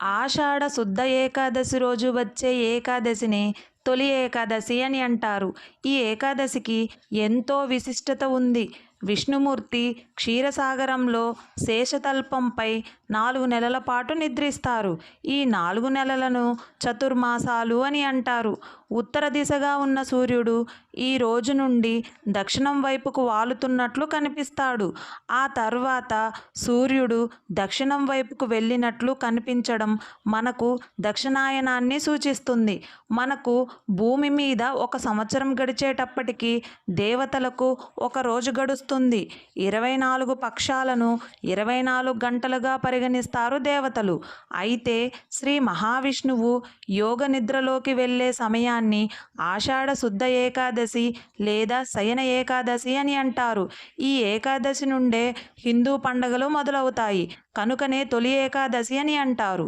ఆషాఢ శుద్ధ ఏకాదశి రోజు వచ్చే ఏకాదశిని తొలి ఏకాదశి అని అంటారు. ఈ ఏకాదశికి ఎంతో విశిష్టత ఉంది. విష్ణుమూర్తి క్షీరసాగరంలో శేషతల్పంపై నాలుగు నెలల పాటు నిద్రిస్తారు. ఈ నాలుగు నెలలను చతుర్మాసాలు అని అంటారు. ఉత్తర దిశగా ఉన్న సూర్యుడు ఈ రోజు నుండి దక్షిణం వైపుకు వాలుతున్నట్లు కనిపిస్తాడు. ఆ తర్వాత సూర్యుడు దక్షిణం వైపుకు వెళ్ళినట్లు కనిపించడం మనకు దక్షిణాయనాన్ని సూచిస్తుంది. మనకు భూమి మీద ఒక సంవత్సరం గడిచేటప్పటికి దేవతలకు ఒక రోజు గడుస్తుంది. ఇరవై నాలుగు పక్షాలను ఇరవై నాలుగు గంటలుగా పరిగణిస్తారు దేవతలు. అయితే శ్రీ మహావిష్ణువు యోగ నిద్రలోకి వెళ్ళే సమయాన్ని ఆషాఢ శుద్ధ ఏకాదశి లేదా శయన ఏకాదశి అని అంటారు. ఈ ఏకాదశి నుండే హిందూ పండుగలు మొదలవుతాయి. కనుకనే తొలి ఏకాదశి అని అంటారు.